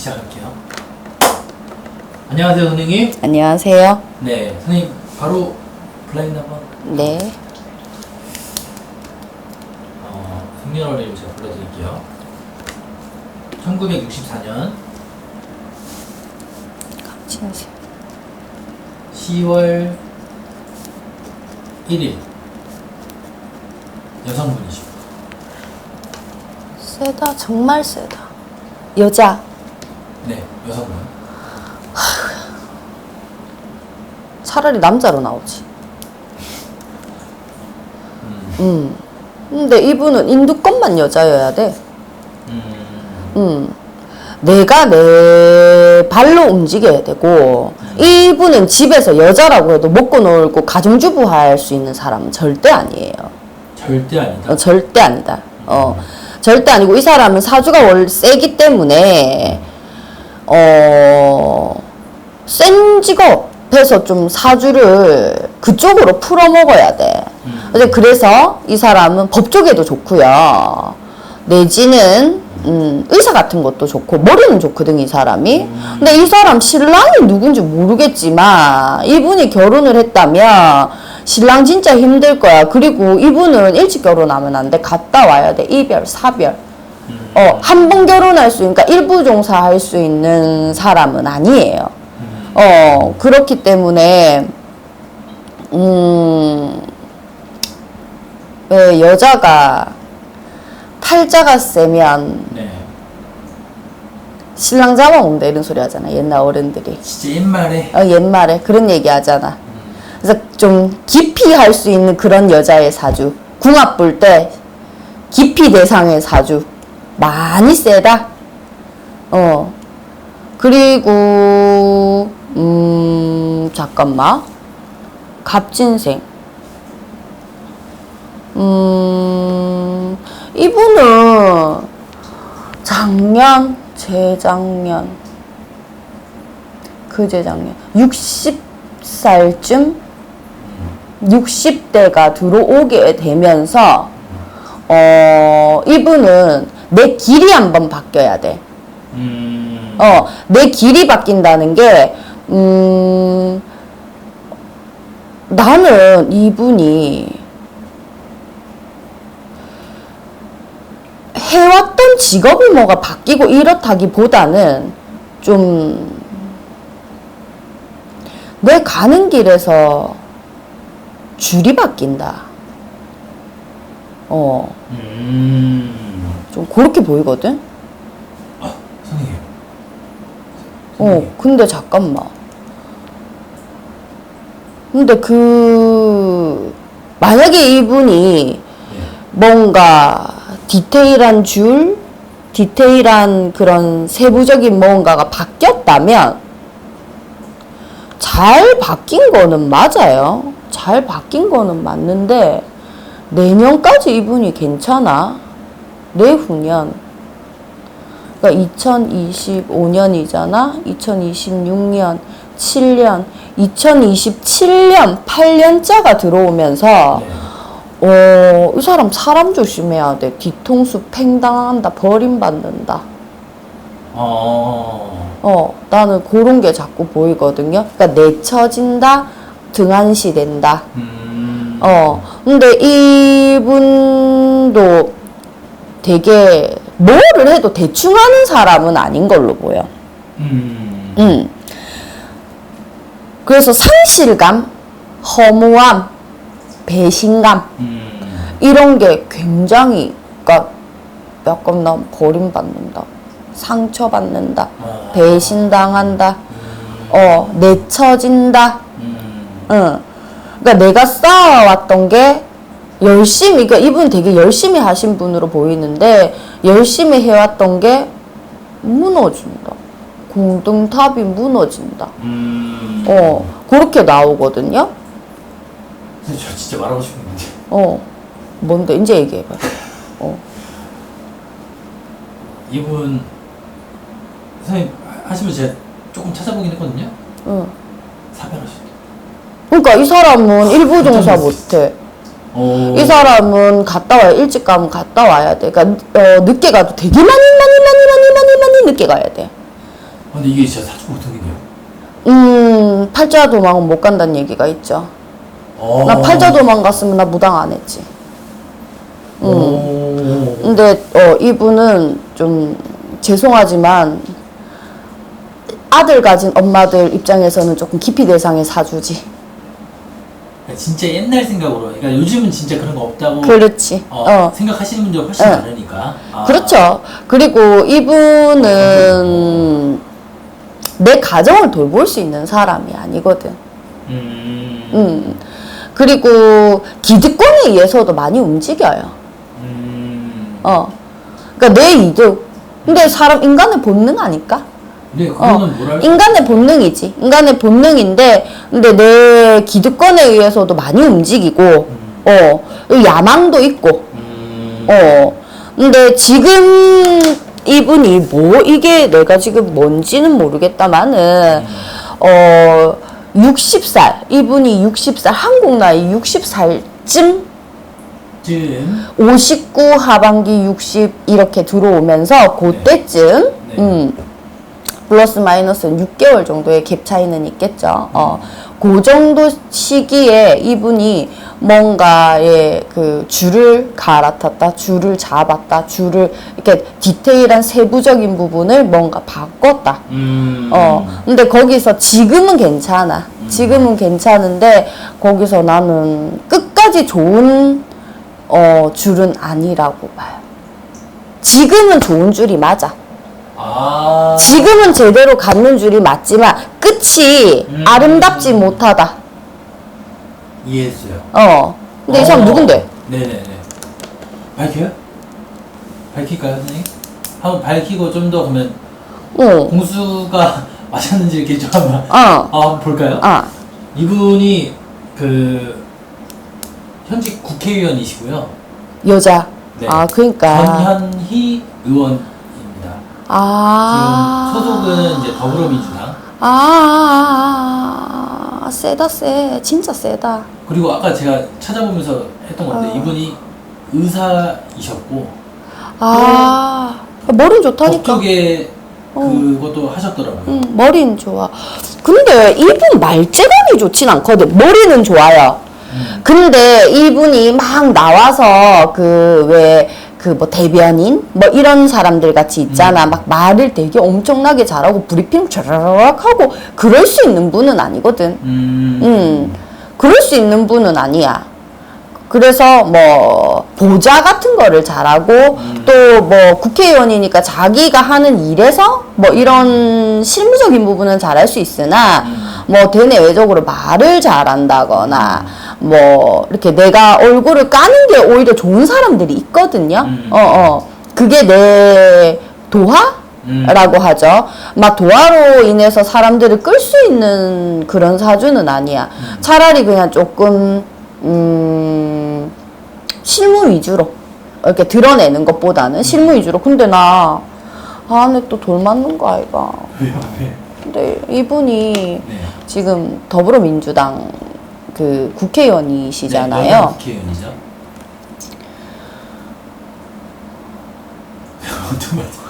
시작할게요. 안녕하세요, 선생님. 안녕하세요. 네, 선생님 바로 블라인드 한번 네. 어, 생년월일 제가 불러드릴게요. 1964년 친하세요. 10월 1일 여성분이시고 세다. 정말 세다. 여자. 네, 여성분. 차라리 남자로 나오지. 음, 음. 근데 이분은 인두껍만 여자여야 돼. 음, 음. 내가 내 발로 움직여야 되고, 이분은 집에서 여자라고 해도 먹고 놀고 가정주부 할 수 있는 사람은 절대 아니에요. 절대 아니다. 어, 절대 아니다. 어, 절대 아니고 이 사람은 사주가 월 세기 때문에 어, 센 직업에서 좀 사주를 그쪽으로 풀어 먹어야 돼. 음. 그래서 이 사람은 법 쪽에도 좋고요. 내지는 음, 의사 같은 것도 좋고 머리는 좋거든 이 사람이. 근데 이 사람 신랑이 누군지 모르겠지만 이분이 결혼을 했다면 신랑 진짜 힘들 거야. 그리고 이분은 일찍 결혼하면 안 돼. 갔다 와야 돼. 이별, 사별. 어, 한 번 결혼할 수, 그러니까 일부 종사할 수 있는 사람은 아니에요. 어, 그렇기 때문에, 음, 왜 여자가 팔자가 세면 네, 신랑 잡아먹는다 이런 소리 하잖아. 옛날 어른들이. 진짜 옛말에 어, 옛말에 그런 얘기 하잖아. 그래서 좀 깊이 할 수 있는 그런 여자의 사주. 궁합 볼 때 깊이 대상의 사주. 많이 세다. 어. 그리고, 음, 잠깐만. 갑진생. 음, 이분은 작년, 재작년, 그 재작년 60살쯤 60대가 들어오게 되면서 어 이분은 내 길이 한번 바뀌어야 돼. 음, 어, 내 길이 바뀐다는 게, 음, 나는 이분이 해왔던 직업이 뭐가 바뀌고 이렇다기보다는 좀, 내 가는 길에서 줄이 바뀐다. 어, 음, 좀 그렇게 보이거든? 아, 선생님. 어, 근데 잠깐만. 근데 그, 만약에 이분이 네. 뭔가 디테일한 줄, 디테일한 그런 세부적인 뭔가가 바뀌었다면, 잘 바뀐 거는 맞아요. 잘 바뀐 거는 맞는데, 내년까지 이분이 괜찮아? 내후년. 그러니까 2025년이잖아. 2026년, 7년, 2027년, 8년짜가 들어오면서 네. 어, 이 사람 사람 조심해야 돼. 뒤통수 팽당한다. 버림받는다. 어, 어, 나는 그런 게 자꾸 보이거든요. 그러니까 내쳐진다, 등한시 된다. 음, 어, 근데 이분도 되게 뭐를 해도 대충 하는 사람은 아닌 걸로 보여. 음, 음. 그래서 상실감, 허무함, 배신감, 음, 이런 게 굉장히, 그러니까 약간 난 버림받는다. 상처받는다. 어, 배신당한다. 음, 어, 내쳐진다. 음, 응. 그러니까 내가 쌓아왔던 게 열심히, 그러니까 이분 되게 열심히 하신 분으로 보이는데 열심히 해왔던 게 무너진다. 공등탑이 무너진다. 음. 어, 그렇게 나오거든요. 저 진짜 말하고 싶은 게 어, 뭔데? 이제 얘기해봐. 어, 이분 선생님 하시면 제가 조금 찾아보긴 했거든요. 응. 사별하셨대. 그러니까 이 사람은 일부 종사 못해. 오. 이 사람은 갔다 와야 일찍 가면 갔다 와야 돼. 그러니까 어, 늦게 가도 되게 많이 많이 많이 많이 많이 많이 늦게 가야 돼. 근데 이게 진짜 사주 보통이네요. 음, 팔자 도망은 못 간다는 얘기가 있죠. 어. 나 팔자 도망 갔으면 나 무당 안 했지. 오. 근데 어, 이분은 좀 죄송하지만 아들 가진 엄마들 입장에서는 조금 기피 대상의 사주지. 그러니까 진짜 옛날 생각으로, 그러니까 요즘은 진짜 그런 거 없다고 그렇지. 어, 어. 생각하시는 분들 훨씬 네. 많으니까. 아. 그렇죠. 그리고 이분은 내 가정을 돌볼 수 있는 사람이 아니거든. 음. 음. 그리고 기득권에 의해서도 많이 움직여요. 음. 어. 그러니까 내 이득. 근데 사람 인간의 본능 아닐까? 근데 어. 인간의 본능이지. 인간의 본능인데, 근데 내 기득권에 의해서도 많이 움직이고, 어, 야망도 있고, 음. 어. 근데 지금 이분이 뭐, 이게 내가 지금 뭔지는 모르겠다마는, 어, 60살, 이분이 60살, 한국 나이 60살쯤 쯤. 59 하반기 60 이렇게 들어오면서 그때쯤 네. 음 플러스 마이너스 6개월 정도의 갭 차이는 있겠죠. 어. 그 정도 시기에 이분이 뭔가의 그 줄을 갈아탔다, 줄을 잡았다, 줄을 이렇게 디테일한 세부적인 부분을 뭔가 바꿨다. 음. 어, 근데 거기서 지금은 괜찮아. 지금은 괜찮은데 거기서 나는 끝까지 좋은 어, 줄은 아니라고 봐요. 지금은 좋은 줄이 맞아. 아. 지금은 제대로 갖는 줄이 맞지만 끝이 음. 아름답지 못하다. 이해했어요. 어. 근데 이 사람 어. 누군데? 네네네. 밝혀요? 밝힐까요, 선생님? 한번 밝히고 좀 더 그러면 어. 공수가 맞았는지 이렇게 좀 한번 어. 아, 볼까요? 아. 이분이 그 현직 국회의원이시고요. 여자. 네. 아, 그러니까. 전현희 의원입니다. 아. 지금 소속은 이제 더불어민주당. 아, 세다, 세. 진짜 세다. 그리고 아까 제가 찾아보면서 했던 건데 어. 이분이 의사이셨고 아, 머리는 좋다니까. 법조계 어. 그것도 하셨더라고요. 응, 머리는 좋아. 근데 이분 말재간이 좋진 않거든. 머리는 좋아요. 음. 근데 이분이 막 나와서 그 왜 그 뭐 대변인 뭐 이런 사람들 같이 있잖아. 음. 막 말을 되게 엄청나게 잘하고 브리핑 촤라락 하고 그럴 수 있는 분은 아니거든. 음. 음, 그럴 수 있는 분은 아니야. 그래서 뭐 보좌 같은 거를 잘하고 음. 또뭐 국회의원이니까 자기가 하는 일에서 뭐 이런 실무적인 부분은 잘할 수 있으나 음. 뭐 대내외적으로 말을 잘한다거나 뭐 이렇게 내가 얼굴을 까는 게 오히려 좋은 사람들이 있거든요. 음. 어, 어. 그게 내 도화? 음. 라고 하죠. 막 도화로 인해서 사람들을 끌 수 있는 그런 사주는 아니야. 차라리 그냥 조금 음 실무 위주로 이렇게 드러내는 것보다는 실무 위주로. 근데 나 안에 또 돌 맞는 거 아이가. 왜요? 왜? 근데 이분이 네. 지금 더불어민주당 그 네, 국회의원이시잖아요. 국회의원이죠. 어떤 말이죠?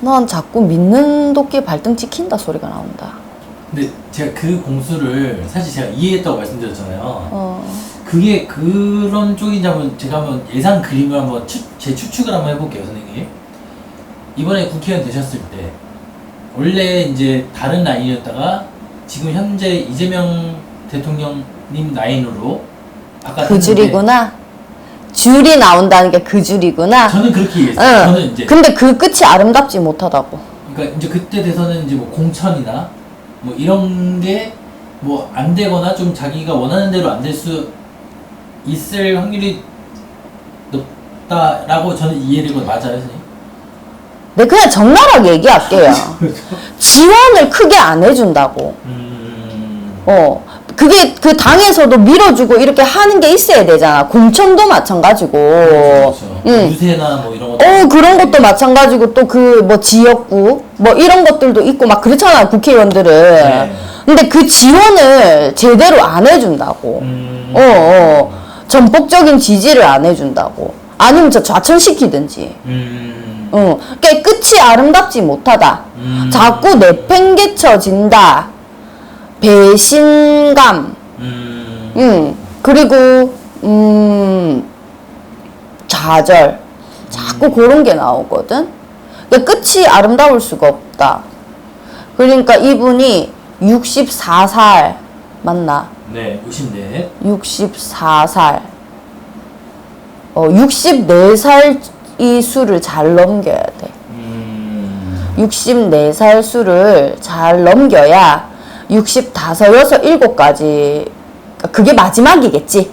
난 자꾸 믿는 도끼에 발등 찍힌다 소리가 나온다. 근데 제가 그 공수를 사실 제가 이해했다고 말씀드렸잖아요. 어. 그게 그런 한번 제가 한번 예상 그림을 한번 추, 제 추측을 한번 해볼게요, 선생님. 이번에 국회의원 되셨을 때 원래 이제 다른 라인이었다가 지금 현재 이재명 대통령님 라인으로 바꿨는데 그 줄이구나. 줄이 나온다는 게 그 줄이구나. 저는 그렇게 이해했어요. 응. 저는 이제 근데 그 끝이 아름답지 못하다고. 그러니까 이제 그때 돼서는 이제 뭐 공천이나 뭐 이런 게 뭐 안 되거나 좀 자기가 원하는 대로 안 될 수 있을 확률이 높다라고 저는 이해를 건 맞아요, 선생님? 내 그냥 적나라하게 얘기할게요. 지원을 크게 안 해준다고. 음, 어. 그게 그 당에서도 밀어주고 이렇게 하는 게 있어야 되잖아. 공천도 마찬가지고. 그렇죠. 응. 유세나 뭐 이런 거. 어, 그런 것도 마찬가지고 또 그 뭐 지역구 뭐 이런 것들도 있고 막 그렇잖아, 국회의원들은. 네. 근데 그 지원을 제대로 안 해준다고. 음, 어, 어. 전폭적인 지지를 안 해준다고. 아니면 저 좌천시키든지. 음, 응. 깨끗이 아름답지 못하다. 음. 자꾸 내팽개쳐진다. 배신감. 음. 음, 그리고, 음, 좌절. 자꾸 그런 게 나오거든. 그러니까 끝이 아름다울 수가 없다. 그러니까 이분이 64살, 맞나? 네, 54. 64살. 어, 64살 이 수를 잘 넘겨야 돼. 음. 64살 수를 잘 넘겨야 65, 6, 7까지 그게 마지막이겠지.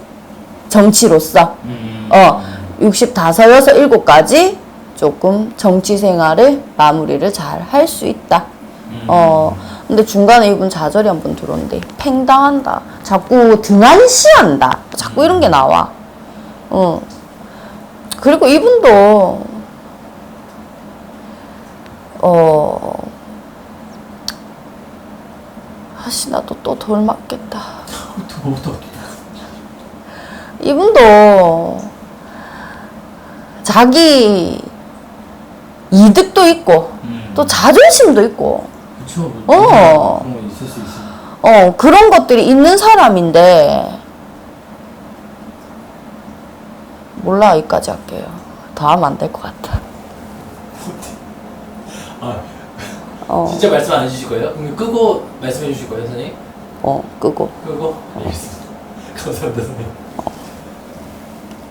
정치로서. 음. 어, 65, 6, 7까지 조금 정치 생활을 마무리를 잘 할 수 있다. 음. 어, 근데 중간에 이분 좌절이 한 번 들어오는데, 팽당한다. 자꾸 등한시한다. 자꾸 이런 게 나와. 어. 그리고 이분도, 어, 아씨, 나도 또 돌 맞겠다. 이분도 자기 이득도 있고, 음. 또 자존심도 있고, 그쵸. 어. 그런. 어, 그런 것들이 있는 사람인데, 몰라, 여기까지 할게요. 더 하면 안 될 것 같아. 아, 어, 진짜 말씀 안 해주실 거예요? 그럼 끄고 말씀해 주실 거예요, 선생님? 어, 끄고. 끄고? 알겠습니다. 감사합니다, 선생님.